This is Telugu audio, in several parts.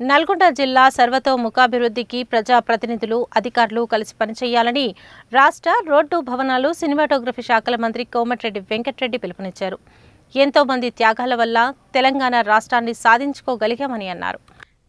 నల్గొండ జిల్లా సర్వతోముఖాభివృద్ధికి ప్రజాప్రతినిధులు అధికారులు కలిసి పనిచేయాలని రాష్ట్ర రోడ్డు భవనాలు సినిమాటోగ్రఫీ శాఖల మంత్రి కోమటిరెడ్డి వెంకటరెడ్డి పిలుపునిచ్చారు. ఎంతో మంది త్యాగాల వల్ల తెలంగాణ రాష్ట్రాన్ని సాధించుకోగలిగామని అన్నారు.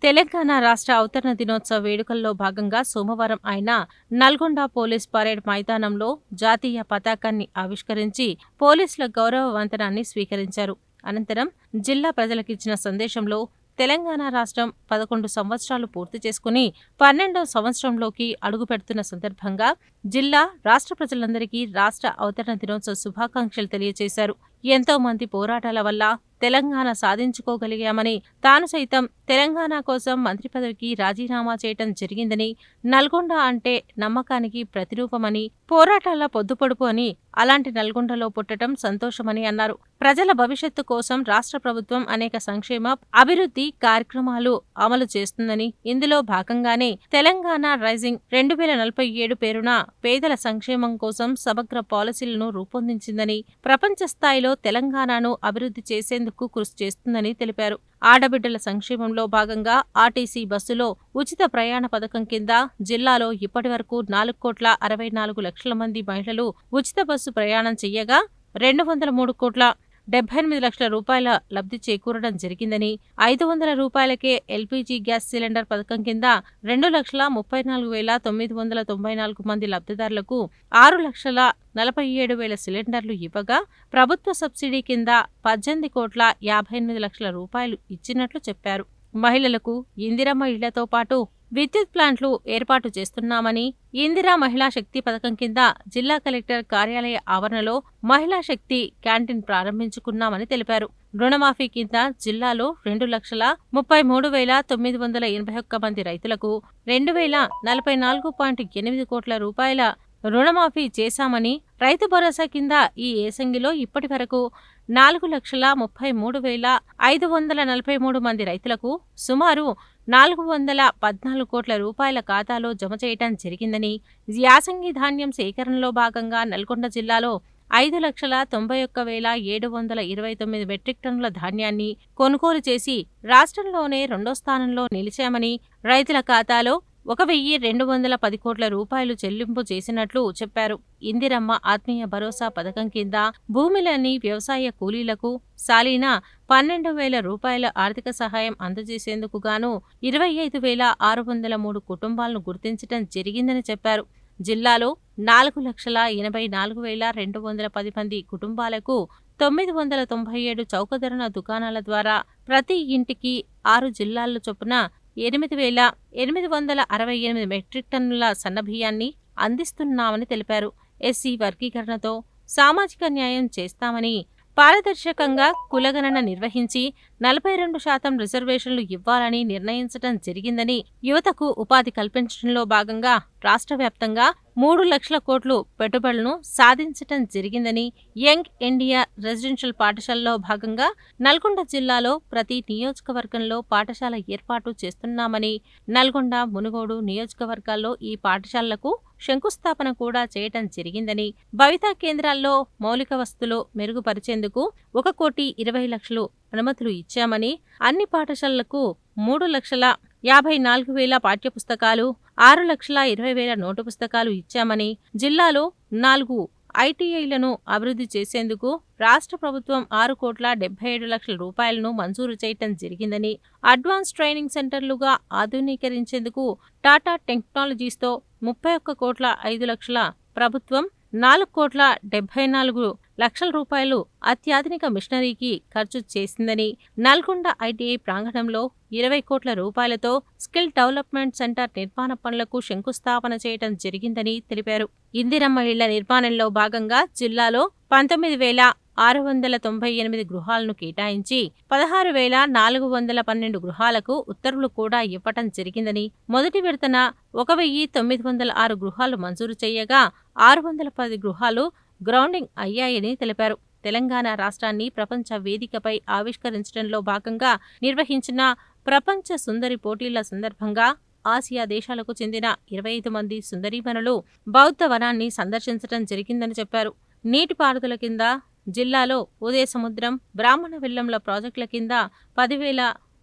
తెలంగాణ రాష్ట్ర అవతరణ దినోత్సవ వేడుకల్లో భాగంగా సోమవారం ఆయన నల్గొండ పోలీస్ పరేడ్ మైదానంలో జాతీయ పతాకాన్ని ఆవిష్కరించి పోలీసుల గౌరవ వంతనాన్ని స్వీకరించారు. అనంతరం జిల్లా ప్రజలకిచ్చిన సందేశంలో తెలంగాణ రాష్ట్రం పదకొండు సంవత్సరాలు పూర్తి చేసుకుని పన్నెండవ సంవత్సరంలోకి అడుగుపెడుతున్న సందర్భంగా జిల్లా రాష్ట్ర ప్రజలందరికీ రాష్ట్ర అవతరణ దినోత్సవ శుభాకాంక్షలు తెలియజేశారు ఎంతో మంది పోరాటాల వల్ల తెలంగాణ సాధించుకోగలిగామని తాను సైతం తెలంగాణ కోసం మంత్రి పదవికి రాజీనామా చేయటం జరిగిందని నల్గొండ అంటే నమ్మకానికి ప్రతిరూపమని పోరాటాల పొద్దుపొడుపు అని అలాంటి నల్గొండలో పుట్టడం సంతోషమని అన్నారు. ప్రజల భవిష్యత్తు కోసం రాష్ట్ర ప్రభుత్వం అనేక సంక్షేమ అభివృద్ధి కార్యక్రమాలు అమలు చేస్తుందని ఇందులో భాగంగానే తెలంగాణ రైజింగ్ రెండు వేల నలభై ఏడు పేరున పేదల సంక్షేమం కోసం సమగ్ర పాలసీలను రూపొందించిందని ప్రపంచ స్థాయిలో తెలంగాణను అభివృద్ధి చేసేందుకు కృషి చేస్తుందని తెలిపారు. ఆడబిడ్డల సంక్షేమంలో భాగంగా ఆర్టీసీ బస్సులో ఉచిత ప్రయాణ పథకం కింద జిల్లాలో ఇప్పటి వరకు నాలుగు కోట్ల అరవై నాలుగు లక్షల మంది మహిళలు ఉచిత బస్సు ప్రయాణం చెయ్యగా రెండు వందల మూడు కోట్ల డెబ్బై ఎనిమిది లక్షల రూపాయల లబ్ధి చేకూరడం జరిగిందని ఐదు వందల రూపాయలకే ఎల్పీజీ గ్యాస్ సిలిండర్ పథకం కింద రెండు లక్షల ముప్పై నాలుగు వేల తొమ్మిది వందల తొంభై నాలుగు మంది లబ్ధిదారులకు ఆరు లక్షల నలభై ఏడు వేల సిలిండర్లు ఇవ్వగా ప్రభుత్వ సబ్సిడీ కింద పద్దెనిమిది కోట్ల యాభై ఎనిమిది లక్షల రూపాయలు ఇచ్చినట్లు చెప్పారు. మహిళలకు ఇందిరమ్మ ఇళ్ళతో పాటు విద్యుత్ ప్లాంట్లు ఏర్పాటు చేస్తున్నామని ఇందిరా మహిళా శక్తి పథకం కింద జిల్లా కలెక్టర్ కార్యాలయ ఆవరణలో మహిళా శక్తి క్యాంటీన్ ప్రారంభించుకున్నామని తెలిపారు. రుణమాఫీ కింద జిల్లాలో రెండు లక్షల ముప్పై మూడు వేల తొమ్మిది వందల ఎనభై ఒక్క మంది రైతులకు రెండు వేల నలభై నాలుగు పాయింట్ ఎనిమిది కోట్ల రూపాయల రుణమాఫీ చేశామని రైతు భరోసా కింద ఈ ఏసంగిలో ఇప్పటి వరకు నాలుగు లక్షల ముప్పై మూడు వేల ఐదు వందల నలభై మూడు మంది రైతులకు సుమారు నాలుగు వందల పద్నాలుగు కోట్ల రూపాయల ఖాతాలో జమ చేయటం జరిగిందని యాసంగి ధాన్యం సేకరణలో భాగంగా నల్గొండ జిల్లాలో ఐదు లక్షల తొంభై ఒక్క వేల ఏడు వందల ఇరవై తొమ్మిది మెట్రిక్ టన్నుల ధాన్యాన్ని కొనుగోలు చేసి రాష్ట్రంలోనే రెండో స్థానంలో నిలిచామని రైతుల ఖాతాలో ఒక వెయ్యి రెండు వందల పది కోట్ల రూపాయలు చెల్లింపు చేసినట్లు చెప్పారు. ఇందిరమ్మ ఆత్మీయ భరోసా పథకం కింద భూమిలోని వ్యవసాయ కూలీలకు సాలీన పన్నెండు వేల రూపాయల ఆర్థిక సహాయం అందజేసేందుకు గాను ఇరవై ఐదు వేల ఆరు వందల మూడు కుటుంబాలను గుర్తించడం జరిగిందని చెప్పారు. జిల్లాలో నాలుగు లక్షల ఎనభై నాలుగు వేల రెండు వందల పది మంది కుటుంబాలకు తొమ్మిది వందల తొంభై ఏడు చౌకధరణ దుకాణాల ద్వారా ప్రతి ఇంటికి ఆరు జిల్లాల్లో చొప్పున ఎనిమిది వేల ఎనిమిది వందల అరవై ఎనిమిది మెట్రిక్ టన్నుల సన్నబియ్యాన్ని అందిస్తున్నామని తెలిపారు. ఎస్సీ వర్గీకరణతో సామాజిక న్యాయం చేస్తామని పారదర్శకంగా కులగణన నిర్వహించి నలభై రెండు శాతం రిజర్వేషన్లు ఇవ్వాలని నిర్ణయించడం జరిగిందని యువతకు ఉపాధి కల్పించడంలో భాగంగా రాష్ట్ర వ్యాప్తంగా మూడు లక్షల కోట్లు పెట్టుబడులను సాధించటం జరిగిందని యంగ్ ఇండియా రెసిడెన్షియల్ పాఠశాలలో భాగంగా నల్గొండ జిల్లాలో ప్రతి నియోజకవర్గంలో పాఠశాల ఏర్పాటు చేస్తున్నామని నల్గొండ మునుగోడు నియోజకవర్గాల్లో ఈ పాఠశాలలకు శంకుస్థాపన కూడా చేయటం జరిగిందని భవితా కేంద్రాల్లో మౌలిక వస్తువులు మెరుగుపరిచేందుకు ఒక కోటి ఇరవై లక్షలు అనుమతులు ఇచ్చామని అన్ని పాఠశాలలకు మూడు లక్షల యాభై నాలుగు వేల పాఠ్యపుస్తకాలు ఆరు లక్షల ఇరవై వేల నోటు పుస్తకాలు ఇచ్చామని జిల్లాలో నాలుగు ఐటీఐలను అభివృద్ధి చేసేందుకు రాష్ట్ర ప్రభుత్వం ఆరు కోట్ల డెబ్బై ఏడు లక్షల రూపాయలను మంజూరు చేయటం జరిగిందని అడ్వాన్స్ ట్రైనింగ్ సెంటర్లుగా ఆధునీకరించేందుకు టాటా టెక్నాలజీస్తో ముప్పై ఒక్క కోట్ల ఐదు లక్షల ప్రభుత్వం నాలుగు కోట్ల డెబ్బై నాలుగు లక్షల రూపాయలు అత్యాధునిక మిషనరీకి ఖర్చు చేసిందని నల్గొండ ఐటీఐ ప్రాంగణంలో ఇరవై కోట్ల రూపాయలతో స్కిల్ డెవలప్మెంట్ సెంటర్ నిర్మాణ పనులకు శంకుస్థాపన చేయడం జరిగిందని తెలిపారు. ఇందిరమ్మ ఇళ్ళ నిర్మాణంలో భాగంగా జిల్లాలో పంతొమ్మిది వేల ఆరు వందల తొంభై ఎనిమిది గృహాలను కేటాయించి పదహారు వేల నాలుగు వందల పన్నెండు గృహాలకు ఉత్తర్వులు కూడా ఇవ్వటం జరిగిందని మొదటి విడతన ఒక వెయ్యి తొమ్మిది వందల ఆరు గృహాలు మంజూరు చేయగా ఆరు వందల పది గృహాలు గ్రౌండింగ్ అయ్యాయని తెలిపారు. తెలంగాణ రాష్ట్రాన్ని ప్రపంచ వేదికపై ఆవిష్కరించడంలో భాగంగా నిర్వహించిన ప్రపంచ సుందరి పోటీల సందర్భంగా ఆసియా దేశాలకు చెందిన ఇరవై ఐదు మంది సుందరీమణులు బౌద్ధ వనాన్ని సందర్శించడం జరిగిందని చెప్పారు. నీటిపారుదల కింద జిల్లాలో ఉదయ సముద్రం బ్రాహ్మణ విల్లంల ప్రాజెక్టుల కింద పదివేల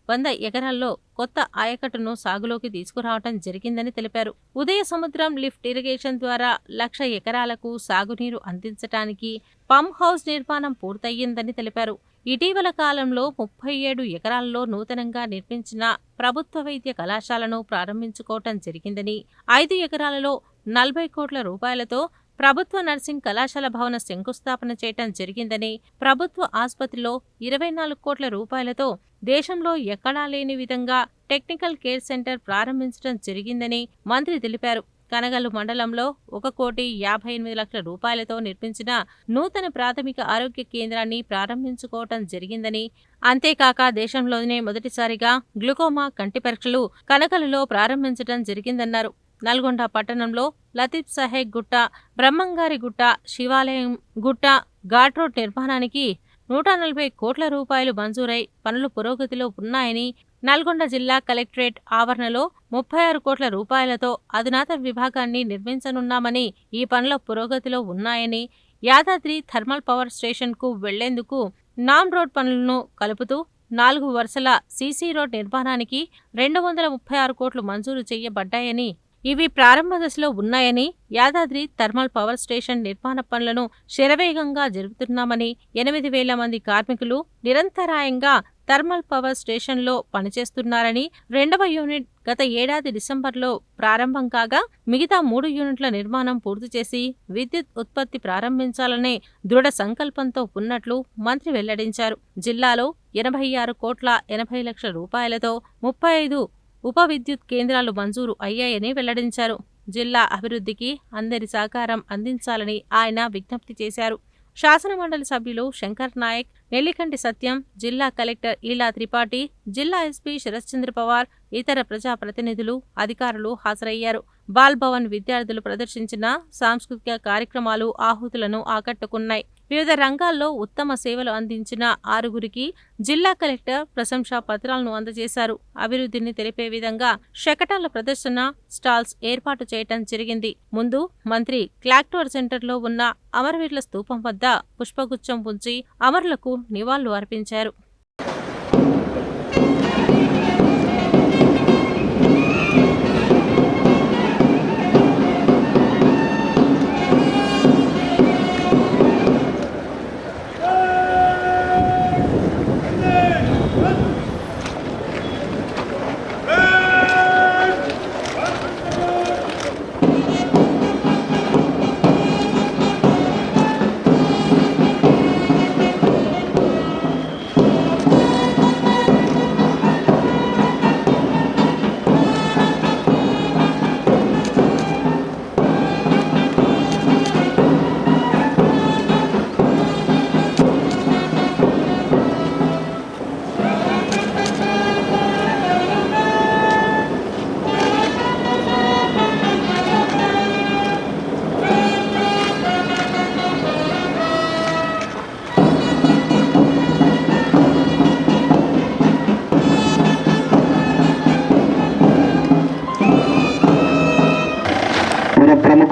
వంద ఎకరాల్లో కొత్త ఆయకట్టును సాగులోకి తీసుకురావటం జరిగిందని తెలిపారు. ఉదయ సముద్రం లిఫ్ట్ ఇరిగేషన్ ద్వారా లక్ష ఎకరాలకు సాగునీరు అందించటానికి పంప్ హౌస్ నిర్మాణం పూర్తయ్యిందని తెలిపారు. ఇటీవల కాలంలో ముప్పై ఏడు ఎకరాల్లో నూతనంగా నిర్మించిన ప్రభుత్వ వైద్య కళాశాలను ప్రారంభించుకోవటం జరిగిందని ఐదు ఎకరాలలో నలభై కోట్ల రూపాయలతో ప్రభుత్వ నర్సింగ్ కళాశాల భవన శంకుస్థాపన చేయటం జరిగిందని ప్రభుత్వ ఆసుపత్రిలో ఇరవై నాలుగు కోట్ల రూపాయలతో దేశంలో ఎక్కడా లేని విధంగా టెక్నికల్ కేర్ సెంటర్ ప్రారంభించడం జరిగిందని మంత్రి తెలిపారు. కనగల్లు మండలంలో ఒక కోటి యాభై ఎనిమిది లక్షల రూపాయలతో నిర్మించిన నూతన ప్రాథమిక ఆరోగ్య కేంద్రాన్ని ప్రారంభించుకోవటం జరిగిందని అంతేకాక దేశంలోనే మొదటిసారిగా గ్లూకోమా కంటి పరీక్షలు కనకలులో ప్రారంభించడం జరిగిందన్నారు. నల్గొండ పట్టణంలో లతీఫ్ సాహెబ్ గుట్ట బ్రహ్మంగారి గుట్ట శివాలయం గుట్ట ఘాట్ రోడ్ నిర్మాణానికి నూట నలభై కోట్ల రూపాయలు మంజూరై పనులు పురోగతిలో ఉన్నాయని నల్గొండ జిల్లా కలెక్టరేట్ ఆవరణలో ముప్పై ఆరు కోట్ల రూపాయలతో అధునాతన విభాగాన్ని నిర్మించనున్నామని ఈ పనుల పురోగతిలో ఉన్నాయని యాదాద్రి థర్మల్ పవర్ స్టేషన్కు వెళ్ళేందుకు నామ్ రోడ్ పనులను కలుపుతూ నాలుగు వరుసల సీసీ రోడ్ నిర్మాణానికి రెండు వందల ముప్పై ఆరు కోట్లు మంజూరు చేయబడ్డాయని ఇవి ప్రారంభ దశలో ఉన్నాయని యాదాద్రి థర్మల్ పవర్ స్టేషన్ నిర్మాణ పనులను శరవేగంగా జరుపుతున్నామని ఎనిమిది వేల మంది కార్మికులు నిరంతరాయంగా థర్మల్ పవర్ స్టేషన్లో పనిచేస్తున్నారని రెండవ యూనిట్ గత ఏడాది డిసెంబర్లో ప్రారంభం కాగా మిగతా మూడు యూనిట్ల నిర్మాణం పూర్తి చేసి విద్యుత్ ఉత్పత్తి ప్రారంభించాలనే దృఢ సంకల్పంతో ఉన్నట్లు మంత్రి వెల్లడించారు. జిల్లాలో ఎనభై ఆరు కోట్ల ఎనభై లక్షల రూపాయలతో ముప్పై ఐదు ఉప విద్యుత్ కేంద్రాలు మంజూరు అయ్యాయని వెల్లడించారు. జిల్లా అభివృద్ధికి అందరి సహకారం అందించాలని ఆయన విజ్ఞప్తి చేశారు. శాసనమండలి సభ్యులు శంకర్ నాయక్ నెల్లికంటి సత్యం జిల్లా కలెక్టర్ ఈలా త్రిపాఠి జిల్లా ఎస్పీ శరశ్చంద్ర పవార్ ఇతర ప్రజాప్రతినిధులు అధికారులు హాజరయ్యారు. బాల్భవన్ విద్యార్థులు ప్రదర్శించిన సాంస్కృతిక కార్యక్రమాలు ఆహుతులను ఆకట్టుకున్నాయి. వివిధ రంగాల్లో ఉత్తమ సేవలు అందించిన ఆరుగురికి జిల్లా కలెక్టర్ ప్రశంసా పత్రాలను అందజేశారు. అభివృద్ధిని తెలిపే విధంగా శకటాల ప్రదర్శన స్టాల్స్ ఏర్పాటు చేయటం జరిగింది. ముందు మంత్రి క్లాక్టోర్ సెంటర్లో ఉన్న అమరవీరుల స్తూపం వద్ద పుష్పగుచ్చం ఉంచి అమరులకు నివాళులు అర్పించారు.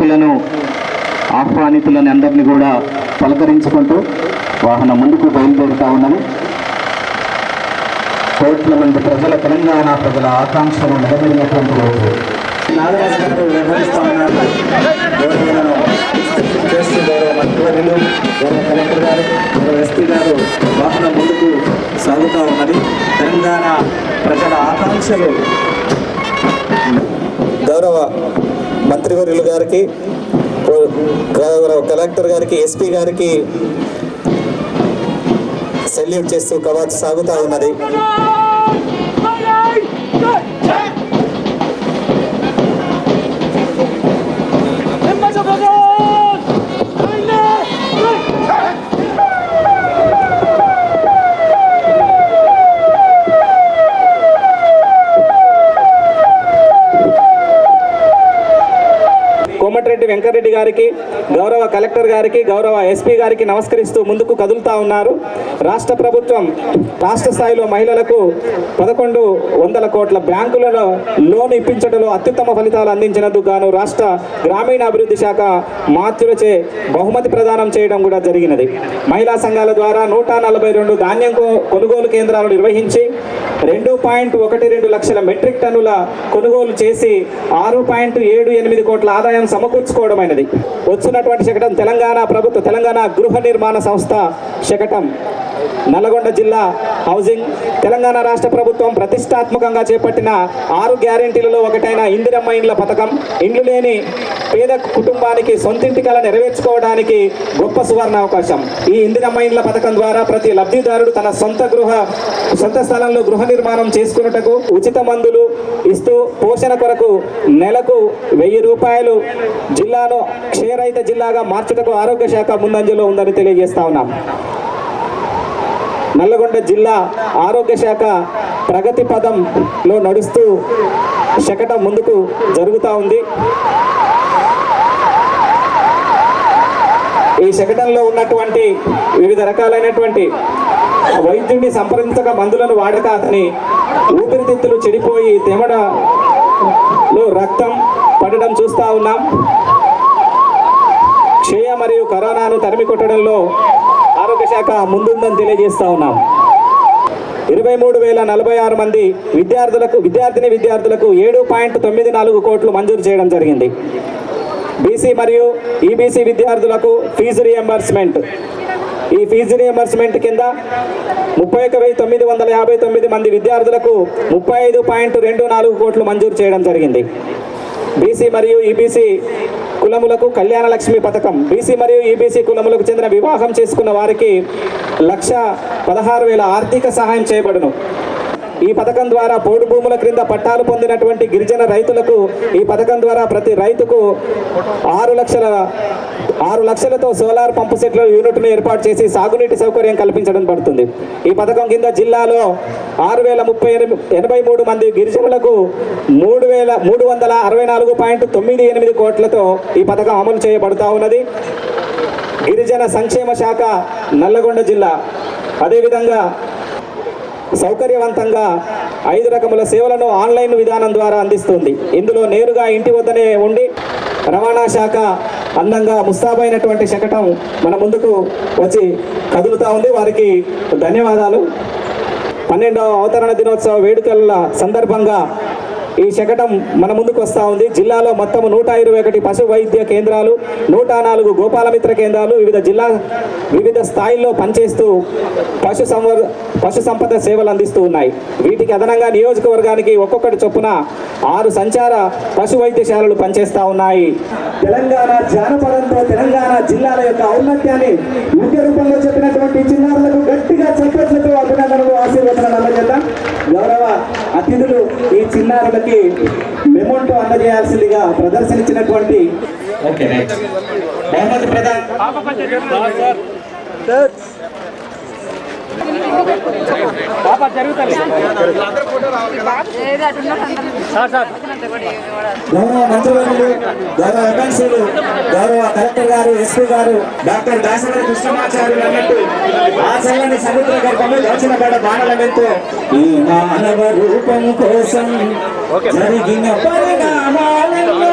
అతిథులను ప్రముఖులను ఆహ్వానితులను అందరినీ కూడా పలకరించుకుంటూ వాహనం ముందుకు బయలుదేరుతా ఉన్నది. కోట్ల మంది ప్రజల తెలంగాణ ప్రజల ఆకాంక్షలు నెరవేరినటువంటి రోజు. వ్యవహరిస్తా ఉన్నారు. చేస్తూ గౌరవ కలెక్టర్ గారు ఎస్పీ గారు వాహనం ముందుకు సాగుతూ ఉన్నది. తెలంగాణ ప్రజల ఆకాంక్షలు గౌరవ మంత్రివర్యులు గారికి కలెక్టర్ గారికి ఎస్పీ గారికి సెల్యూట్ చేస్తూ కవాత్ సాగుతూ ఉన్నది. శంకర్రెడ్డి గారికి గౌరవ కలెక్టర్ గారికి గౌరవ ఎస్పీ గారికి నమస్కరిస్తూ ముందుకు కదులుతా ఉన్నారు. రాష్ట్ర ప్రభుత్వం రాష్ట్ర స్థాయిలో మహిళలకు పదకొండు వందల కోట్ల బ్యాంకులలో లోన్ ఇప్పించడంలో అత్యుత్తమ ఫలితాలు అందించినందుకు గాను రాష్ట్ర గ్రామీణాభివృద్ధి శాఖ మాతృచే బహుమతి ప్రదానం చేయడం కూడా జరిగినది. మహిళా సంఘాల ద్వారా నూట నలభై రెండు ధాన్యం కొనుగోలు కేంద్రాలు నిర్వహించి రెండు పాయింట్ ఒకటి రెండు లక్షల మెట్రిక్ టన్నుల కొనుగోలు చేసి ఆరు పాయింట్ ఏడు ఎనిమిది కోట్ల ఆదాయం సమకూర్చుకోవడమైనది. వచ్చినటువంటి శకటం తెలంగాణ ప్రభుత్వ తెలంగాణ గృహ నిర్మాణ సంస్థ శకటం. నల్లగొండ జిల్లా హౌసింగ్. తెలంగాణ రాష్ట్ర ప్రభుత్వం ప్రతిష్టాత్మకంగా చేపట్టిన ఆరు గ్యారెంటీలలో ఒకటైన ఇందిరమ్మ ఇండ్ల పథకం. ఇండ్లు లేని పేద కుటుంబానికి సొంతింటి కళ నెరవేర్చుకోవడానికి గొప్ప సువర్ణ అవకాశం. ఈ ఇందిరమ్మ ఇండ్ల పథకం ద్వారా ప్రతి లబ్ధిదారుడు తన సొంత గృహ సొంత స్థలంలో గృహ నిర్మాణం చేసుకున్నటకు ఉచిత మందులు ఇస్తూ పోషణ కొరకు నెలకు వెయ్యి రూపాయలు జిల్లాను క్షయరహిత జిల్లాగా మార్చుటకు ఆరోగ్య శాఖ ముందంజలో ఉందని తెలియజేస్తా ఉన్నాం. నల్లగొండ జిల్లా ఆరోగ్య శాఖ ప్రగతి పదంలో నడుస్తూ శకటం ముందుకు జరుగుతూ ఉంది. ఈ శకటంలో ఉన్నటువంటి వివిధ రకాలైనటువంటి వైద్యుడిని సంప్రదించక మందులను వాడక అతని ఊపిరితిత్తులు చెడిపోయి తెమడలో రక్తం పడడం చూస్తూ ఉన్నాం. క్షయ మరియు కరోనాను తరిమి కొట్టడంలో ఆరోగ్య శాఖ ముందుందని తెలియజేస్తూ ఉన్నాం. ఇరవై మూడు వేల నలభై ఆరు మంది విద్యార్థులకు విద్యార్థిని విద్యార్థులకు ఏడు పాయింట్ తొమ్మిది నాలుగు కోట్లు మంజూరు చేయడం జరిగింది. బీసీ మరియు ఈబీసీ విద్యార్థులకు ఫీజు రియంబర్స్మెంట్ ఈ ఫీజు రియంబర్స్మెంట్ కింద ముప్పై ఒక వెయ్యి తొమ్మిది వందల యాభై తొమ్మిది మంది విద్యార్థులకు ముప్పై ఐదు పాయింట్ రెండు నాలుగు కోట్లు మంజూరు చేయడం జరిగింది. బీసీ మరియు ఈబీసీ కులములకు కళ్యాణ లక్ష్మి పథకం. బీసీ మరియు ఈబీసీ కులములకు చెందిన వివాహం చేసుకున్న వారికి లక్ష పదహారు వేల ఆర్థిక సహాయం చేయబడును. ఈ పథకం ద్వారా పోడు భూముల క్రింద పట్టాలు పొందినటువంటి గిరిజన రైతులకు ఈ పథకం ద్వారా ప్రతి రైతుకు ఆరు లక్షల ఆరు లక్షలతో సోలార్ పంపు సెట్ల యూనిట్ను ఏర్పాటు చేసి సాగునీటి సౌకర్యం కల్పించడం పడుతుంది. ఈ పథకం కింద జిల్లాలో ఆరు వేల ముప్పై ఎనిమిది ఎనభై మూడు మంది గిరిజనులకు మూడు వేల మూడు వందల అరవై నాలుగు పాయింట్ తొమ్మిది ఎనిమిది కోట్లతో ఈ పథకం అమలు చేయబడుతూ ఉన్నది. గిరిజన సంక్షేమ శాఖ నల్లగొండ జిల్లా. అదేవిధంగా సౌకర్యవంతంగా ఐదు రకముల సేవలను ఆన్లైన్ విధానం ద్వారా అందిస్తుంది. ఇందులో నేరుగా ఇంటి వద్దనే ఉండి రవాణా శాఖ అందంగా ముస్తాబైనటువంటి శకటం మన ముందుకు వచ్చి కదులుతూ ఉంది. వారికి ధన్యవాదాలు. పన్నెండవ అవతరణ దినోత్సవ వేడుకల సందర్భంగా ఈ శకటం మన ముందుకు వస్తూ ఉంది. జిల్లాలో మొత్తం నూట ఇరవై ఒకటి పశు వైద్య కేంద్రాలు నూట నాలుగు గోపాలమిత్ర కేంద్రాలు వివిధ జిల్లా వివిధ స్థాయిల్లో పనిచేస్తూ పశు సంవర్ పశు సంపద సేవలు అందిస్తూ ఉన్నాయి. వీటికి అదనంగా నియోజకవర్గానికి ఒక్కొక్కటి చొప్పున ఆరు సంచార పశు వైద్యశాలలు పనిచేస్తూ ఉన్నాయి. తెలంగాణ జానపదంతో తెలంగాణ జిల్లాల యొక్క ఔన్నత్యాన్ని ముఖ్య రూపంలో చెప్పినటువంటి చిన్నారులకు గట్టిగా చక్కట్లతో అభినందనలు ఆశీర్వచనాలు అందజేద్దాం గౌరవ అతిథులు ఈ చిన్నారులకి మెమోంటో అందజేయాల్సిందిగా ప్రదర్శనిచ్చినటువంటి ఓకే బహుమతి ప్రధాన్. గౌరవ మంత్రివర్యులు గౌరవ ఎమ్మెల్సీలు గౌరవ కలెక్టర్ గారు ఎస్పీ గారు డాక్టర్ దాసరి కృష్ణమాచార్యులు అన్నట్టు ఆ చల్లని సముద్ర గర్భంలో దక్షిణ పడ బాణలమెంతో ఈ మానవ రూపం కోసం జరిగిన పరిణామాలలో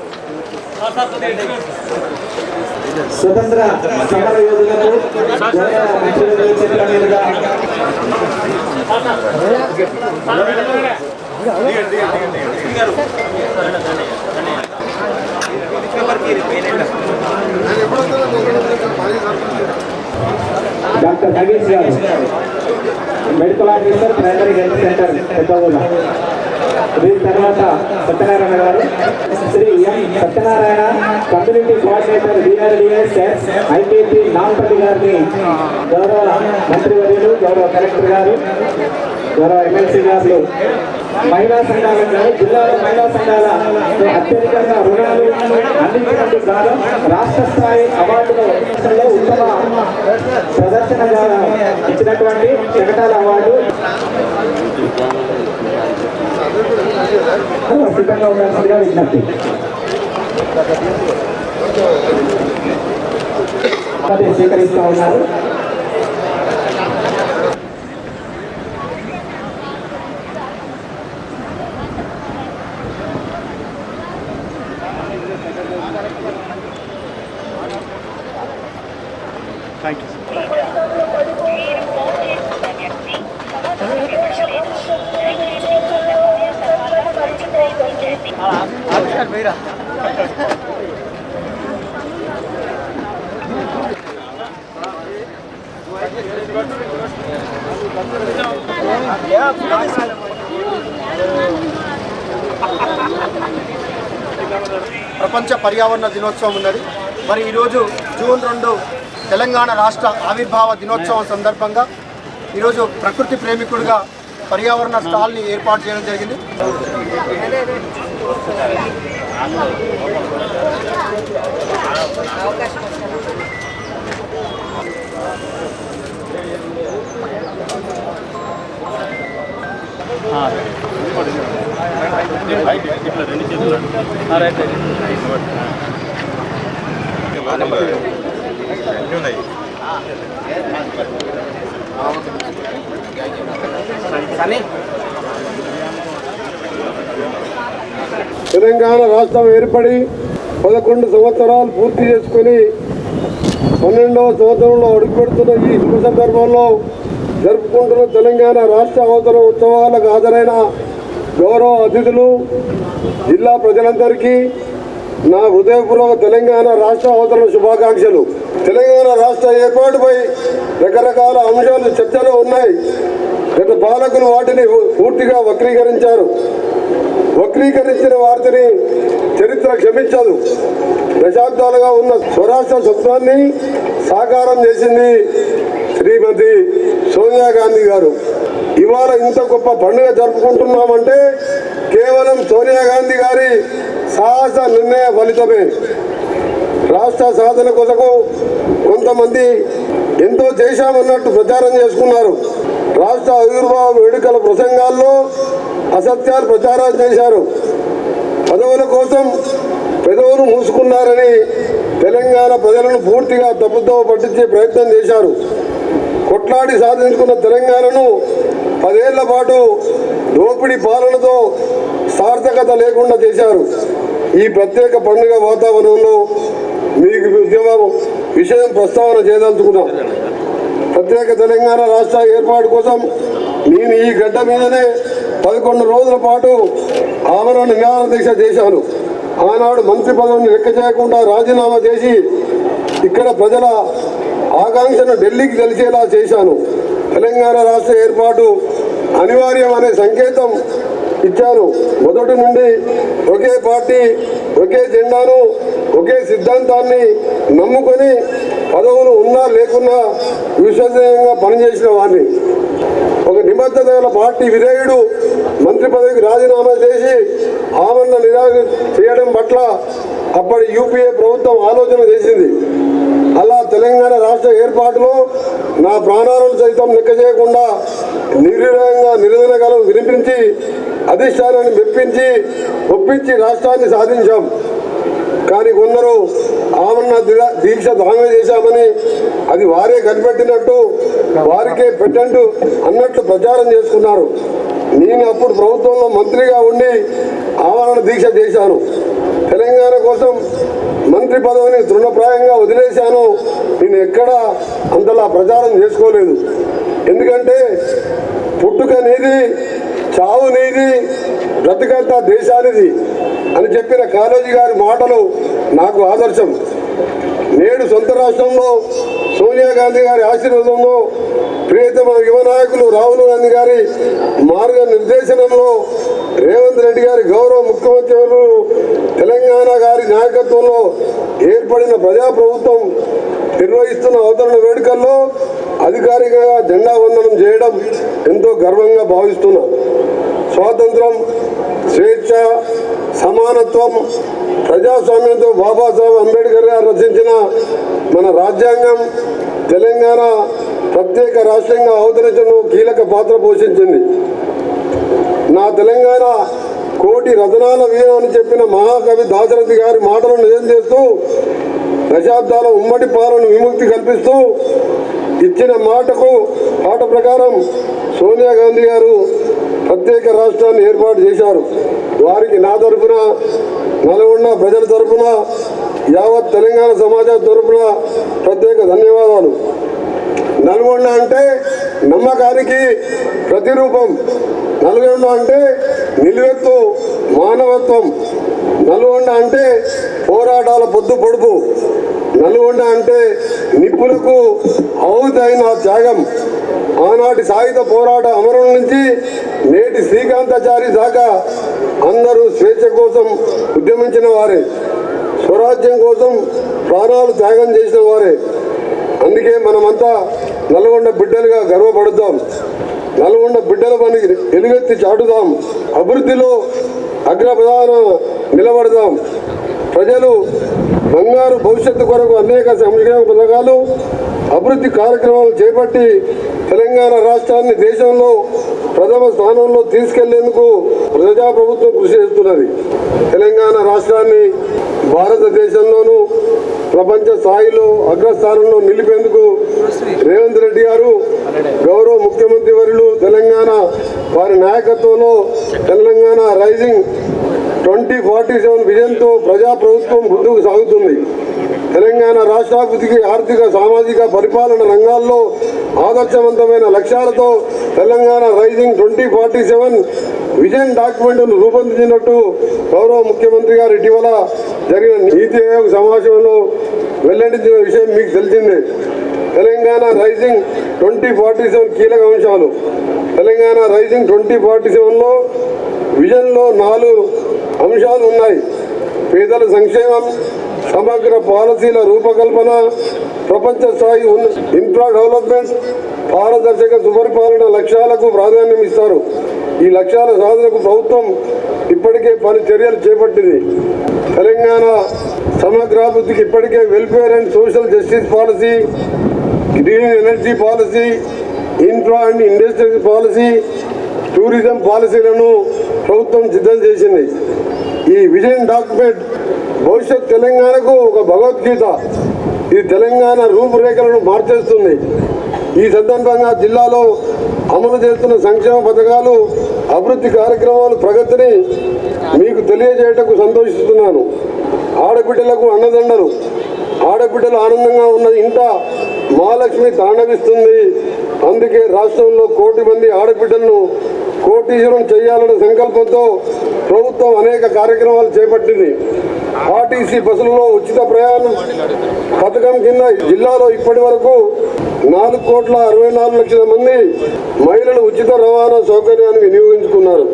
స్వతంత్ర సమర యోధులకు డాక్టర్ నగేష్ గారు medical officer primary health centre Peddaguda వీరి తర్వాత సత్యనారాయణ గారు Shri M Satyanarayana community coordinator BRDS IKP Nampally గారిని గౌరవ మంత్రివర్యులు గౌరవ కలెక్టర్ గారు గౌరవ ఎమ్మెల్సీ గారు మహిళా సంఘాల గారు జిల్లాలో మహిళా సంఘాల అత్యధికంగా రుణాలు అందించినందుకు గాను రాష్ట్ర స్థాయి అవార్డులో ఉత్తమ ప్రదర్శనగా ఇచ్చినటువంటి శకటాల అవార్డు. సిద్ధంగా ఉండాల్సిందిగా విజ్ఞప్తి పదవి స్వీకరిస్తూ ఉన్నారు. పర్యావరణ దినోత్సవం ఉన్నది. మరి ఈరోజు జూన్ రెండు తెలంగాణ రాష్ట్ర ఆవిర్భావ దినోత్సవం సందర్భంగా ఈరోజు ప్రకృతి ప్రేమికుడిగా పర్యావరణ స్టాల్ని ఏర్పాటు చేయడం జరిగింది. తెలంగాణ రాష్ట్రం ఏర్పడి పదకొండు సంవత్సరాలు పూర్తి చేసుకొని పన్నెండవ సంవత్సరంలో అడుగుపెడుతున్న ఈ శుభ సందర్భంలో జరుపుకుంటున్న తెలంగాణ రాష్ట్ర అవతల ఉత్సవాలకు హాజరైన గౌరవ అతిథులు జిల్లా ప్రజలందరికీ నా హృదయపూర్వక తెలంగాణ రాష్ట్ర అవతరణ శుభాకాంక్షలు. తెలంగాణ రాష్ట్ర ఏర్పాటుపై రకరకాల అంశాలు చర్చలో ఉన్నాయి. గత పాలకులు వాటిని పూర్తిగా వక్రీకరించారు. వక్రీకరించిన వారిని చరిత్ర క్షమించదు. దశాబ్దాలుగా ఉన్న స్వరాష్ట్ర స్వప్నాన్ని సాకారం చేసింది శ్రీమతి సోనియా గాంధీ గారు ఇవాళ ఇంత గొప్ప పండుగ జరుపుకుంటున్నామంటే కేవలం సోనియా గాంధీ గారి సాహస నిర్ణయ ఫలితమే. రాష్ట్ర సాధన కొరకు కొంతమంది ఎంతో చేశామన్నట్టు ప్రచారం చేసుకున్నారు. రాష్ట్ర ఆవిర్భావ వేడుకల ప్రసంగాల్లో అసత్యాలు ప్రచారం చేశారు. పదవుల కోసం పెదవులు మూసుకున్నారని తెలంగాణ ప్రజలను పూర్తిగా తప్పుతో పట్టించే ప్రయత్నం చేశారు. కొట్లాడి సాధించుకున్న తెలంగాణను పదేళ్ళ పాటు దోపిడీ పాలనతో సార్థకత లేకుండా చేశారు. ఈ ప్రత్యేక పండుగ వాతావరణంలో మీకు ఉద్యమం విషయం ప్రస్తావన చేయదలుచుకున్నాం ప్రత్యేక తెలంగాణ రాష్ట్ర ఏర్పాటు కోసం నేను ఈ గడ్డ మీదనే పదకొండు రోజుల పాటు ఆమరణ నిరాహార దీక్ష చేశాను. ఆనాడు మంత్రి పదవిని లెక్క చేయకుండా రాజీనామా చేసి ఇక్కడ ప్రజల ఆకాంక్షను ఢిల్లీకి తెలిసేలా చేశాను. తెలంగాణ రాష్ట్ర ఏర్పాటు అనివార్యం అనే సంకేతం ఇచ్చాను. మొదటి నుండి ఒకే పార్టీ ఒకే జెండాను ఒకే సిద్ధాంతాన్ని నమ్ముకొని పదవులు ఉన్నా లేకున్నా విశ్వసనీయంగా పనిచేసిన వాడిని ఒక నిబద్ధత గల పార్టీ విధేయుడు మంత్రి పదవికి రాజీనామా చేసి ఆమరణ నిరాకరణ చేయడం పట్ల అప్పటి యూపీఏ ప్రభుత్వం ఆలోచన చేసింది. తెలంగాణ రాష్ట్ర ఏర్పాటులో నా ప్రాణాలను సైతం లెక్క చేయకుండా నిర్విధంగా నిరోధన కాలం వినిపించి అధిష్టానాన్ని మెప్పించి ఒప్పించి రాష్ట్రాన్ని సాధించాం. కానీ కొందరు ఆమరణ దీక్ష దానం చేశామని అది వారే కనిపెట్టినట్టు వారికే పెట్టంటూ అన్నట్లు ప్రచారం చేసుకున్నారు. నేను అప్పుడు ప్రభుత్వంలో మంత్రిగా ఉండి ఆమరణ దీక్ష చేశాను. తెలంగాణ కోసం మంత్రి పదవిని తృణప్రాయంగా వదిలేశాను. నేను ఎక్కడా అంతలా ప్రచారం చేసుకోలేదు. ఎందుకంటే పుట్టుక నీది చావు నీది బ్రతికంతా దేశానిది అని చెప్పిన కాళోజీ గారి మాటలు నాకు ఆదర్శం. నేడు సొంత రాష్ట్రంలో సోనియా గాంధీ గారి ఆశీర్వాదంలో ప్రియతమ యువ నాయకులు రాహుల్ గాంధీ గారి మార్గ నిర్దేశనంలో రేవంత్ రెడ్డి గారి గౌరవ ముఖ్యమంత్రి తెలంగాణ గారి నాయకత్వంలో ఏర్పడిన ప్రజాప్రభుత్వం నిర్వహిస్తున్న అవతరణ వేడుకల్లో అధికారికంగా జెండా వందనం చేయడం ఎంతో గర్వంగా భావిస్తున్నా. స్వాతంత్రం స్వేచ్ఛ సమానత్వం ప్రజాస్వామ్యంతో బాబాసాహెబ్ అంబేద్కర్ గారు రచించిన మన రాజ్యాంగం తెలంగాణ ప్రత్యేక రాష్ట్రంగా అవతరించడం కీలక పాత్ర పోషించింది. నా తెలంగాణ కోటి రతనాల వీరం అని చెప్పిన మహాకవి దాశరథి గారి మాటలను నిజం చేస్తూ దశాబ్దాల ఉమ్మడి పాలన విముక్తి కల్పిస్తూ ఇచ్చిన మాటకు మాట ప్రకారం సోనియా గాంధీ గారు ప్రత్యేక రాష్ట్రాన్ని ఏర్పాటు చేశారు. వారికి నా తరఫున నల్గొండ ప్రజల తరఫున యావత్ తెలంగాణ సమాజం తరఫున ప్రత్యేక ధన్యవాదాలు. నల్గొండ అంటే నమ్మకానికి ప్రతిరూపం. నల్గొండ అంటే నిలువెత్తు మానవత్వం. నల్గొండ అంటే పోరాటాల పొద్దు పొడుపు. నల్గొండ అంటే నిప్పులకు అవుతైన త్యాగం. ఆనాటి సాయుధ పోరాట అమరం నుంచి నేటి శ్రీకాంతాచారి దాకా అందరూ స్వేచ్ఛ కోసం ఉద్యమించిన వారే స్వరాజ్యం కోసం ప్రాణాలు త్యాగం చేసిన వారే. అందుకే మనమంతా నల్గొండ బిడ్డలుగా గర్వపడుద్దాం నల్గొండ బిడ్డల పని ఎలుగెత్తి చాటుదాం. అభివృద్ధిలో అగ్రప్రధాన నిలబడదాం. ప్రజలు బంగారు భవిష్యత్తు కొరకు అనేక సంక్షేమ పథకాలు అభివృద్ధి కార్యక్రమాలు చేపట్టి తెలంగాణ రాష్ట్రాన్ని దేశంలో ప్రథమ స్థానంలో తీసుకెళ్ళేందుకు ప్రజాప్రభుత్వం కృషి చేస్తున్నది. తెలంగాణ రాష్ట్రాన్ని భారతదేశంలోనూ ప్రపంచ స్థాయిలో అగ్రస్థానంలో నిలిపేందుకు రేవంత్ రెడ్డి గారు గౌరవ ముఖ్యమంత్రి వర్యులు తెలంగాణ వారి నాయకత్వంలో Telangana rising twenty forty seven విజన్తో ప్రజాప్రభుత్వం ముందుకు సాగుతుంది. తెలంగాణ రాష్ట్రాభివృద్ధికి ఆర్థిక సామాజిక పరిపాలన రంగాల్లో ఆదర్శవంతమైన లక్ష్యాలతో Telangana rising twenty forty seven vision డాక్యుమెంట్ను రూపొందించినట్టు గౌరవ ముఖ్యమంత్రి గారు ఇటీవల జరిగిన నీతి ఆయోగ్ సమావేశంలో వెల్లడించిన విషయం మీకు తెలిసిందే. Telangana rising twenty forty seven కీలక అంశాలు. తెలంగాణ రైజింగ్ ట్వంటీ ఫార్టీ సెవెన్లో విజన్లో నాలుగు అంశాలు ఉన్నాయి. పేదల సంక్షేమం సమగ్ర పాలసీల రూపకల్పన ప్రపంచ స్థాయి ఉన్న- ఇన్ఫ్రా డెవలప్మెంట్ పారదర్శక సుపరిపాలన లక్ష్యాలకు ప్రాధాన్యం ఇస్తారు. ఈ లక్ష్యాల సాధనకు ప్రభుత్వం ఇప్పటికే పలు చర్యలు చేపట్టింది. తెలంగాణ సమగ్రాభివృద్ధికి ఇప్పటికే welfare and social justice policy green energy policy infra and industrial policy tourism పాలసీలను ప్రభుత్వం సిద్ధం చేసింది. ఈ విజన్ డాక్యుమెంట్ భవిష్యత్ తెలంగాణకు ఒక భగవద్గీత. ఇది తెలంగాణ రూపురేఖలను మార్చేస్తుంది. ఈ సందర్భంగా జిల్లాలో అమలు చేస్తున్న సంక్షేమ పథకాలు అభివృద్ధి కార్యక్రమాలు ప్రగతిని మీకు తెలియజేయటకు సంతోషిస్తున్నాను. ఆడబిడ్డలకు అన్నదండలు. ఆడబిడ్డలు ఆనందంగా ఉన్న ఇంట మహాలక్ష్మి తాండవిస్తుంది. అందుకే రాష్ట్రంలో కోటి మంది ఆడబిడ్డలను కోటీశ్వరం చేయాలనే సంకల్పంతో ప్రభుత్వం అనేక కార్యక్రమాలు చేపట్టింది. ఆర్టీసీ బస్సులలో ఉచిత ప్రయాణం పథకం కింద జిల్లాలో ఇప్పటి వరకు నాలుగు కోట్ల అరవై నాలుగు లక్షల మంది మహిళలు ఉచిత రవాణా సౌకర్యాన్ని వినియోగించుకున్నారు.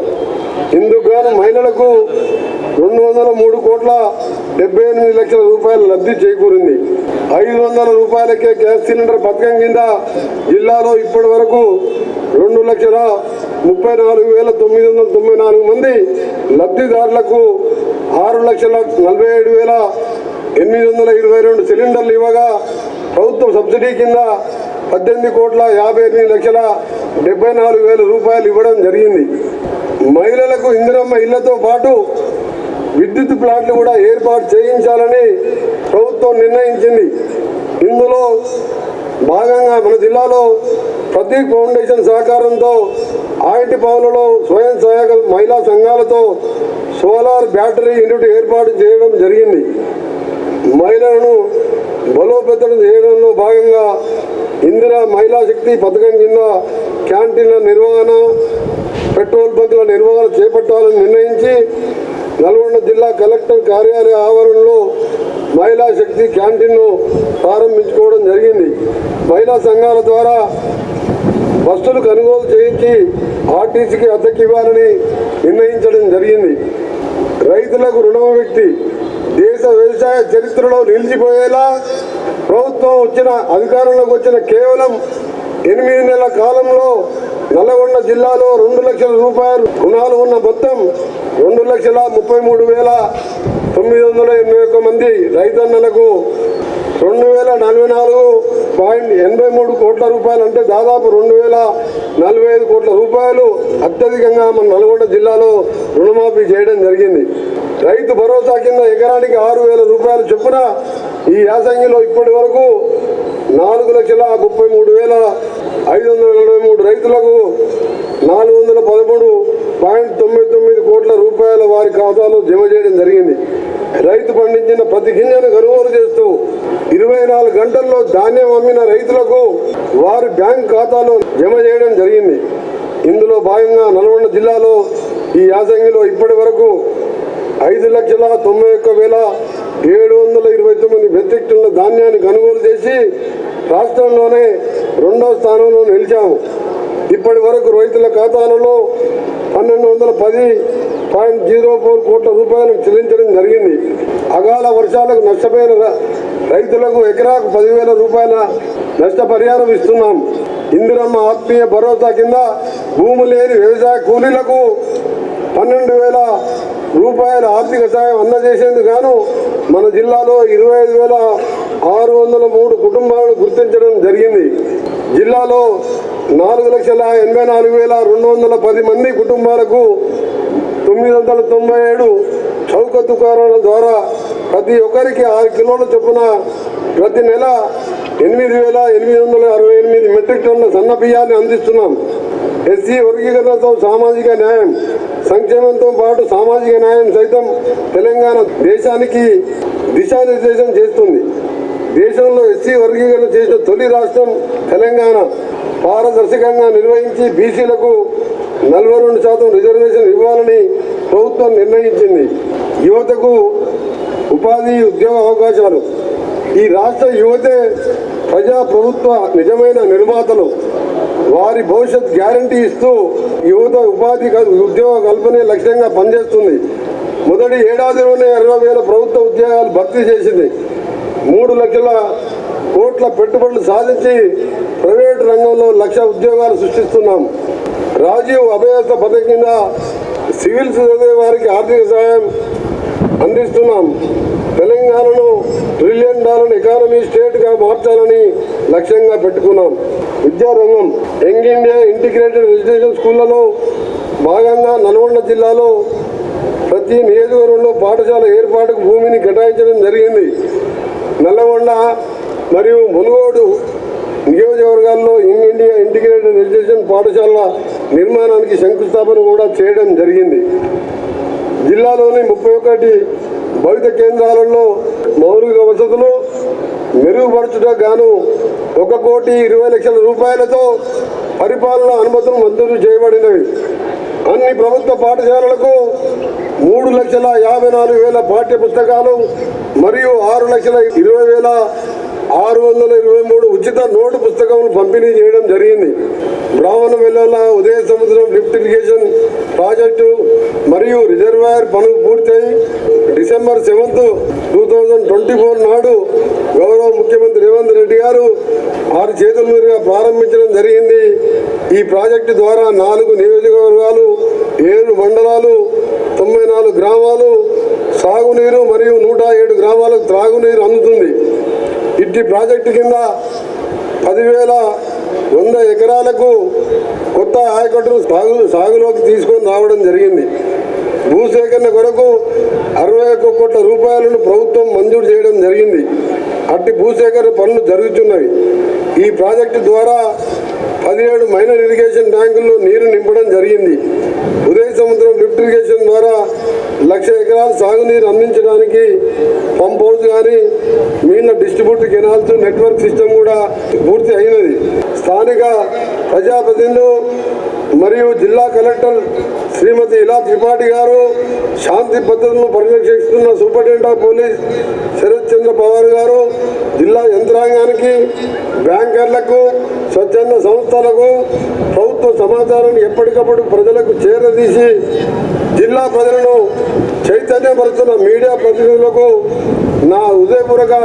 ఇందుకు మహిళలకు రెండు వందల మూడు కోట్ల డెబ్బై ఎనిమిది లక్షల రూపాయల లబ్ధి చేకూరింది. ఐదు వందల రూపాయలకే గ్యాస్ సిలిండర్ పథకం కింద జిల్లాలో ఇప్పటి వరకు రెండు లక్షల ముప్పై నాలుగు వేల తొమ్మిది వందల తొంభై నాలుగు మంది లబ్ధిదారులకు ఆరు లక్షల నలభై ఏడు వేల ఎనిమిది వందల ఇరవై రెండు సిలిండర్లు ఇవ్వగా ప్రభుత్వం సబ్సిడీ కింద పద్దెనిమిది కోట్ల యాభై ఎనిమిది లక్షల డెబ్బై నాలుగు వేల రూపాయలు ఇవ్వడం జరిగింది. మహిళలకు ఇందిరమ్మ ఇళ్ళతో పాటు విద్యుత్ ప్లాంట్లు కూడా ఏర్పాటు చేయించాలని ప్రభుత్వం నిర్ణయించింది. ఇందులో భాగంగా మన జిల్లాలో ప్రతీక్ ఫౌండేషన్ సహకారంతో ఆయింటి పావులలో స్వయం సహాయక మహిళా సంఘాలతో సోలార్ బ్యాటరీ యూనిట్ ఏర్పాటు చేయడం జరిగింది. మహిళలను బలోపేతం చేయడంలో భాగంగా ఇందిరా మహిళా శక్తి పథకం కింద క్యాంటీన్ల నిర్వహణ పెట్రోల్ బంకుల నిర్వహణ చేపట్టాలని నిర్ణయించి నల్గొండ జిల్లా కలెక్టర్ కార్యాలయ ఆవరణలో మహిళా శక్తి క్యాంటీన్ను ప్రారంభించుకోవడం జరిగింది. మహిళా సంఘాల ద్వారా బస్సులు కొనుగోలు చేయించి ఆర్టీసీకి అద్దెకి ఇవ్వాలని నిర్ణయించడం జరిగింది. రైతులకు రుణం వ్యక్తి దేశ వ్యవసాయ చరిత్రలో నిలిచిపోయేలా ప్రభుత్వం వచ్చిన అధికారంలోకి వచ్చిన కేవలం ఎనిమిది నెలల కాలంలో నల్లగొండ జిల్లాలో రెండు లక్షల రూపాయలు రుణాలు ఉన్న మొత్తం రెండు లక్షల ముప్పై మూడు వేల తొమ్మిది వందల ఎనభై ఒక్క మంది రైతన్నలకు రెండు వేల నలభై నాలుగు పాయింట్ ఎనభై మూడు కోట్ల రూపాయలు అంటే దాదాపు రెండు వేల నలభై ఐదు కోట్ల రూపాయలు అత్యధికంగా మన నల్గొండ జిల్లాలో రుణమాఫీ చేయడం జరిగింది. రైతు భరోసా కింద ఎకరానికి ఆరు వేల రూపాయలు చొప్పున ఈ యాసంగిలో ఇప్పటి వరకు నాలుగు లక్షల ముప్పై మూడు వేల ఐదు వందల నలభై మూడు రైతులకు నాలుగు వందల పదమూడు పాయింట్ తొమ్మిది తొమ్మిది కోట్ల రూపాయల వారి ఖాతాలో జమ చేయడం జరిగింది. రైతు పండించిన ప్రతి గింజను కొనుగోలు చేస్తూ ఇరవై నాలుగు గంటల్లో ధాన్యం అమ్మిన రైతులకు వారి బ్యాంక్ ఖాతాలో జమ చేయడం జరిగింది. ఇందులో భాగంగా నల్గొండ జిల్లాలో ఈ యాసంగిలో ఇప్పటి వరకు ఐదు లక్షల తొంభై ఒక్క వేల ఏడు వందల ఇరవై తొమ్మిది మెట్రిక్ టన్నుల ధాన్యాన్ని కొనుగోలు చేసి రాష్ట్రంలోనే రెండవ స్థానంలో నిలిచాము. ఇప్పటి వరకు రైతుల ఖాతాలలో పన్నెండు వందల పది పాయింట్ జీరో ఫోర్ కోట్ల రూపాయలు చెల్లించడం జరిగింది. అకాల వర్షాలకు నష్టపోయిన రైతులకు ఎకరాకు పదివేల రూపాయల నష్టపరిహారం ఇస్తున్నాం. ఇందిరమ్మ ఆత్మీయ భరోసా కింద భూమి లేని వ్యవసాయ కూలీలకు పన్నెండు వేల రూపాయల ఆర్థిక సాయం అందజేసేందుకు గాను మన జిల్లాలో ఇరవై ఐదు వేల ఆరు వందల మూడు కుటుంబాలను గుర్తించడం జరిగింది. జిల్లాలో నాలుగు లక్షల ఎనభై నాలుగు వేల రెండు వందల పది మంది కుటుంబాలకు తొమ్మిది వందల తొంభై ఏడు చౌక దుకాణాల ద్వారా ప్రతి ఒక్కరికి ఆరు కిలోల చొప్పున ప్రతి నెల ఎనిమిది వేల ఎనిమిది వందల అరవై ఎనిమిది మెట్రిక్ టన్నుల సన్న బియ్యాన్ని అందిస్తున్నాం. ఎస్సీ వర్గీకరణతో సామాజిక న్యాయం సంక్షేమంతో పాటు సామాజిక న్యాయం సైతం తెలంగాణ దేశానికి దిశానిర్దేశం చేస్తుంది. దేశంలో ఎస్సీ వర్గీకరణ చేసిన తొలి రాష్ట్రం తెలంగాణ. పారదర్శకంగా నిర్వహించి బీసీలకు నలభై రెండు శాతం రిజర్వేషన్ ఇవ్వాలని ప్రభుత్వం నిర్ణయించింది. యువతకు ఉపాధి ఉద్యోగ అవకాశాలు. ఈ రాష్ట్ర యువతే ప్రజా ప్రభుత్వ నిజమైన నిర్మాతలు. వారి భవిష్యత్ గ్యారంటీ ఇస్తూ యువత ఉపాధి కల్- ఉద్యోగ కల్పనే లక్ష్యంగా పనిచేస్తుంది. మొదటి ఏడాదిలోనే ఇరవై వేల ప్రభుత్వ ఉద్యోగాలు భర్తీ చేసింది. మూడు లక్షల కోట్ల పెట్టుబడులు సాధించి ప్రైవేటు రంగంలో లక్ష ఉద్యోగాలు సృష్టిస్తున్నాం. రాజీవ్ అభయస్థ పథకం కింద సివిల్స్ చదివే వారికి ఆర్థిక సహాయం అందిస్తున్నాం. తెలంగాణను ట్రిలియన్ డాలర్ ఎకానమీ స్టేట్గా మార్చాలని లక్ష్యంగా పెట్టుకున్నాం. విద్యారంగం యంగ్ ఇండియా ఇంటిగ్రేటెడ్ రెసిడెన్షియల్ స్కూళ్ళలో భాగంగా నల్గొండ జిల్లాలో ప్రతి నియోజకవర్గంలో పాఠశాల ఏర్పాటుకు భూమిని కేటాయించడం జరిగింది. నల్లగొండ మరియు మునుగోడు నియోజకవర్గాల్లో ఇన్ ఇండియా ఇంటిగ్రేటెడ్ ఎడ్యుకేషన్ పాఠశాలల నిర్మాణానికి శంకుస్థాపన కూడా చేయడం జరిగింది. జిల్లాలోని ముప్పై ఒకటి భౌతిక కేంద్రాలలో మౌలిక వసతులు మెరుగుపరచుట గాను ఒక కోటి ఇరవై లక్షల రూపాయలతో పరిపాలన అనుమతులు మంజూరు చేయబడినవి. అన్ని ప్రభుత్వ పాఠశాలలకు మూడు లక్షల యాభై నాలుగు వేల పాఠ్య పుస్తకాలు మరియు ఆరు లక్షల ఇరవై వేల ఆరు వందల ఇరవై మూడు ఉచిత నోటు పుస్తకములు పంపిణీ చేయడం జరిగింది. Brahmana Vellala Udaya Samudram lift irrigation project మరియు రిజర్వాయర్ పనులు పూర్తయి. December seventh two thousand twenty four నాడు గౌరవ ముఖ్యమంత్రి రేవంత్ రెడ్డి గారు ఆరు చేతుల మీదుగా ప్రారంభించడం జరిగింది. ఈ ప్రాజెక్టు ద్వారా నాలుగు నియోజకవర్గాలు ఏడు మండలాలు తొంభై నాలుగు గ్రామాలు సాగునీరు మరియు నూట ఏడు గ్రామాలకు త్రాగునీరు అందుతుంది. ఇట్టి ప్రాజెక్టు కింద పదివేల వంద ఎకరాలకు కొత్త ఆయకట్టును సాగు సాగులోకి తీసుకొని రావడం జరిగింది. భూసేకరణ కొరకు అరవై ఒక్క కోట్ల రూపాయలను ప్రభుత్వం మంజూరు చేయడం జరిగింది. అట్టి భూసేకరణ పనులు జరుగుతున్నవి. ఈ ప్రాజెక్టు ద్వారా పదిహేడు మైనర్ ఇరిగేషన్ ట్యాంకుల్లో నీరు నింపడం జరిగింది. ఉదయ సముద్రం లిఫ్ట్ ఇరిగేషన్ ద్వారా లక్ష ఎకరాల సాగునీరు అందించడానికి పంప్ హౌస్ కానీ మీళ్ళ డిస్ట్రిబ్యూటర్ కెనాల్స్ నెట్వర్క్ సిస్టమ్ కూడా పూర్తి అయినది. స్థానిక ప్రజాప్రతినిధులు మరియు జిల్లా కలెక్టర్ శ్రీమతి ఇలా త్రిపాఠి గారు శాంతి భద్రతను పరిరక్షిస్తున్న superintendent of police Sharath Chandra Pawar గారు జిల్లా యంత్రాంగానికి బ్యాంకర్లకు స్వచ్ఛంద సంస్థలకు ప్రభుత్వ సమాచారాన్ని ఎప్పటికప్పుడు ప్రజలకు చేరదీసి జిల్లా ప్రజలను చైతన్యపరుస్తున్న మీడియా ప్రతినిధులకు నా హృదయపూర్వక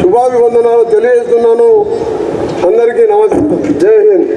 శుభాభివందనాలు తెలియజేస్తున్నాను. అందరికీ నమస్కారం. జై హింద్.